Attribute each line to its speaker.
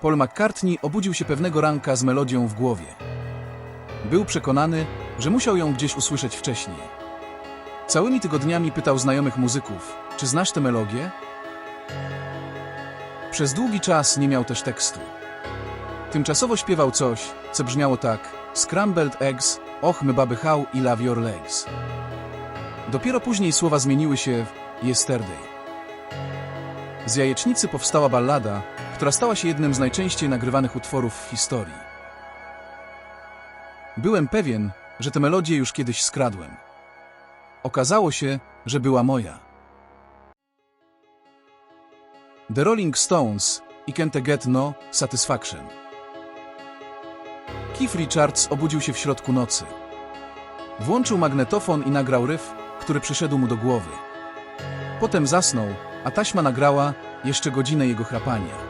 Speaker 1: Paul McCartney obudził się pewnego ranka z melodią w głowie. Był przekonany, że musiał ją gdzieś usłyszeć wcześniej. Całymi tygodniami pytał znajomych muzyków, czy znasz tę melodię? Przez długi czas nie miał też tekstu. Tymczasowo śpiewał coś, co brzmiało tak Scrambled eggs, och my baby how i love your legs. Dopiero później słowa zmieniły się w Yesterday. Z jajecznicy powstała ballada, która stała się jednym z najczęściej nagrywanych utworów w historii. Byłem pewien, że tę melodię już kiedyś skradłem. Okazało się, że była moja. The Rolling Stones i Can't Get No Satisfaction. Keith Richards obudził się w środku nocy. Włączył magnetofon i nagrał ryf, który przyszedł mu do głowy. Potem zasnął, a taśma nagrała jeszcze godzinę jego chrapania.